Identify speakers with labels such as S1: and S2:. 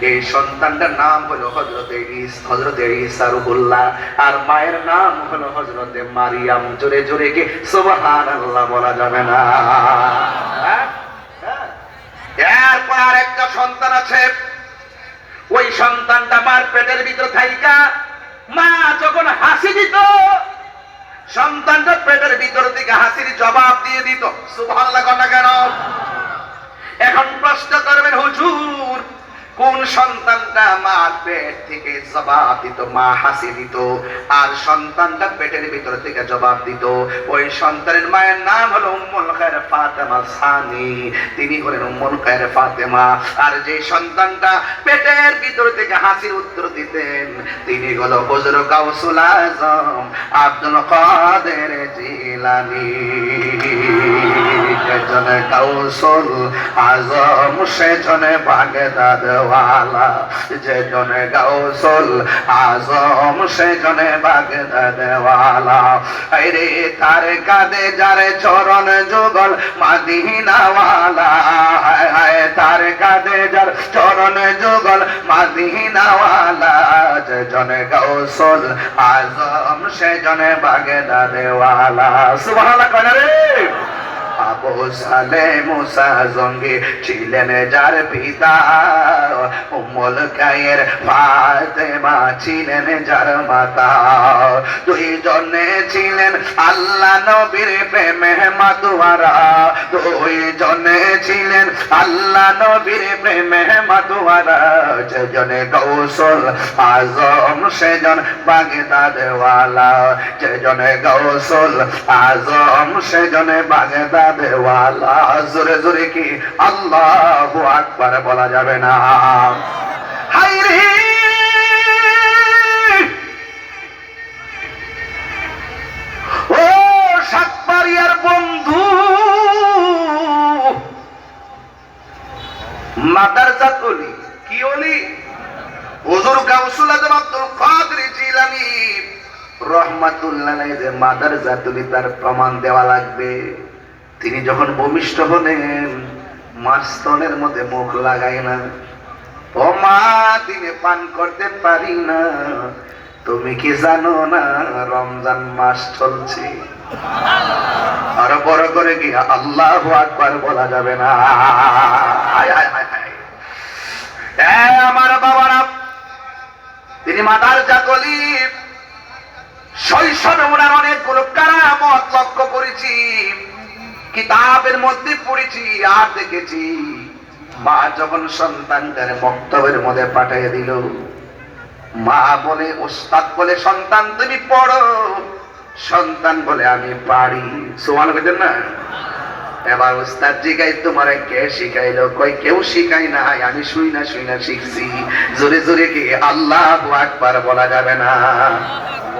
S1: এই সন্তানটার নাম হলো হজরতে হজরতে আর মায়ের নাম হলো হজরতে মারিয়াম। জোরে জোরে কে? সুবহান আল্লাহ বলা যাবে না। হ্যাঁ? হ্যাঁ। এরপর একটা সন্তান আছে। ওই সন্তানটা মার পেটের ভিতর থাইকা মা যখন হাসি দিত, সন্তানটা পেটের ভিতর থেকে হাসির জবাব দিয়ে দিত। সুবহানাল্লাহ কন্যা কেন? এখন প্রশ্ন কোন সন্তানটা মার পেট থেকে জবাব দিত, মা হাসি দিত, আর সন্তানটা পেটের ভিতর থেকে জবাব দিত। ওই সন্তানের মায়ের নাম হলো উম্মুল খায়ের ফাতেমা সানি। তিনি হলেন উম্মুল খায়ের ফাতেমা। আর যে সন্তানটা পেটের ভিতর থেকে হাসির উত্তর দিতেন, তিনি হলো হুজুর গাউসুল আজম আব্দুল কাদের জিলানী। কাউসুল আজম সেজনে বাগদাদওয়ালা যেজনে গাউসুল আজম সেজনে বাগদাদওয়ালা আরে তার কাঁধে যারে চরণ যুগল, মাদিনাওয়ালা। তার কাঁধে যার চরণ যুগল, মাদিনাওয়ালা। যেজনে গাউসুল আজম সেজনে বাগদাদওয়ালা সুবহানাল্লাহ কয় না রে? সালে মুসা জঙ্গে ছিলেন যার পিতা উম্মুল কায়ের ফাতেমা ছিলেন যার মাতা। দুইজনে ছিলেন আল্লাহ নবীর প্রেমে মাতুয়ারা। দুইজনে ছিলেন আল্লাহ নবীর প্রেমে মাতুয়ারা। যেজনে কৌশল, আজম, সেজন বাগদাদওয়ালা। যেজনে কৌশল, আজম, সেজনে জোরে জোরে কি আল্লাহ আকবার বলা যাবে না। হাই রে! ও সাতবাড়িয়ার বন্ধু মাদারজা তলি কি অলি? হুজুর গাউসুল আজম আব্দুল কাদের জিলানী যে মাদারজা তলি তার প্রমাণ দেওয়া লাগবে। তিনি যখন ভূমিষ্ঠ হলেন মাস্তনের মধ্যে মুখ লাগাই না। ও মা দিনে পান করতে পারি না। তুমি কি জানো না, রমজান মাস চলছে। আরও বড় করে কি আল্লাহ আকবার বলা যাবে না। আমার বাবারা, তিনি মাদার জাকলি শৈশবে ওনার অনেকগুলো কারামত লক্ষ্য করেছি। কিতাবের মধ্যে পড়েছি আর দেখেছি। মা যখন সন্তানটার বক্তব্যের মধ্যে পাঠিয়ে দিল, মা বলে, ওস্তাদ বলে, সন্তান তুমি পড়ো। সন্তান বলে, আমি পারি। সোমান বুঝেন না? এবার উস্তাদ জিগাই তোমার কে শিখাইলো? কই, কেউ শিখাই না আমি শুই না শুই না, শিখছি। জোরে জোরে কি, আল্লাহ বলা যাবে না।